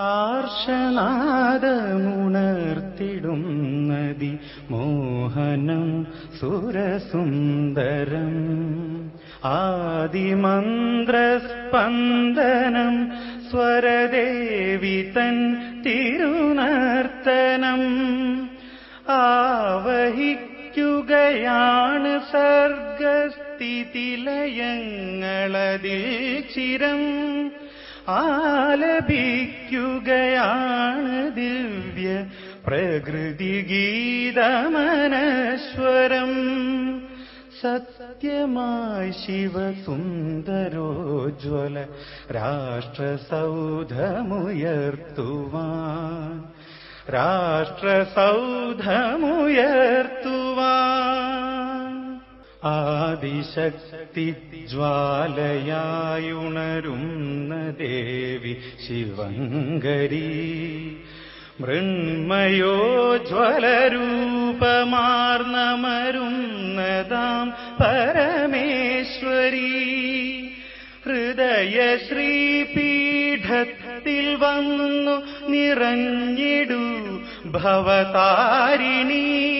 ആർഷനാദമുണർത്തിടുന്നതി മോഹനം സുരസുന്ദരം. ആദിമന്ത്രസ്പന്ദനം സ്വരദേവി തൻ തിരുനർത്തനം. ആവഹിക്കുകയാണ് സർഗസ്ഥിതിലയങ്ങളതിൽ ചിരം. ആലപിക്കുകയാണ് ദിവ്യ പ്രകൃതി ഗീതമനശ്വരം സത്യമായി ശിവസുന്ദരോജ്വല രാഷ്ട്രസൗധമുയർത്തുവാൻ രാഷ്ട്രസൗധമുയർത്തുവാൻ ആദിശക്തി ജ്വാലയായുണരുന്ന ദേവി ശിവങ്കരി. മൃണ്മയോജ്വലരൂപമാർന്നമരുന്നതാം പരമേശ്വരി. ഹൃദയ ശ്രീപീഠത്തിൽ വന്നു നിറഞ്ഞിടൂ ഭവതാരിണി.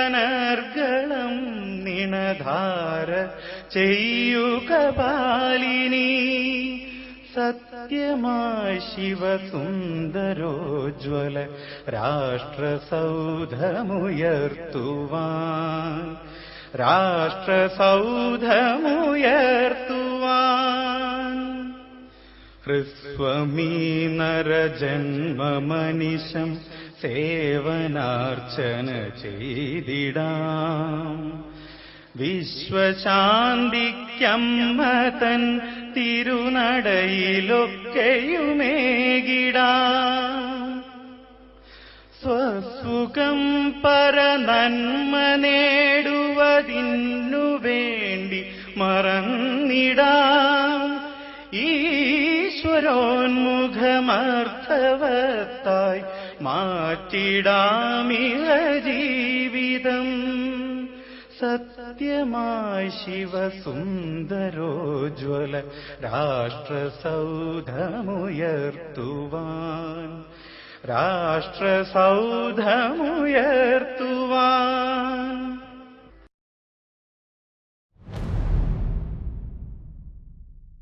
തൃപ്പദത്തിലനർഗളം നിണധാര ചെയ്യുക ബാലിനി സത്യമായി ശിവസുന്ദരോജ്വല രാഷ്ട്രസൗധമുയർത്തുവാൻ രാഷ്ട്രസൗധമുയർത്തുവാൻ ഹൃസ്വമീ നരജന്മമനിശം സേവനാർച്ചന ചെയ്തിടാം. വിശ്വശാന്തിക്കമ്മതൻ തിരുനടയിലൊക്കെയുമേകിടാം. സ്വസുഖം പരനന്മ നേടുവതിനു വേണ്ടി മറന്നിടാം. ഈശ്വരോന്മുഖമർത്ഥവത്തായി മാറ്റിടാമിഹ ജീവിതം സത്യമായി ശിവസുന്ദരോജ്വല രാഷ്ട്രസൗധമുയർത്തുവാൻ രാഷ്ട്രസൗധമുയർത്തുവാൻ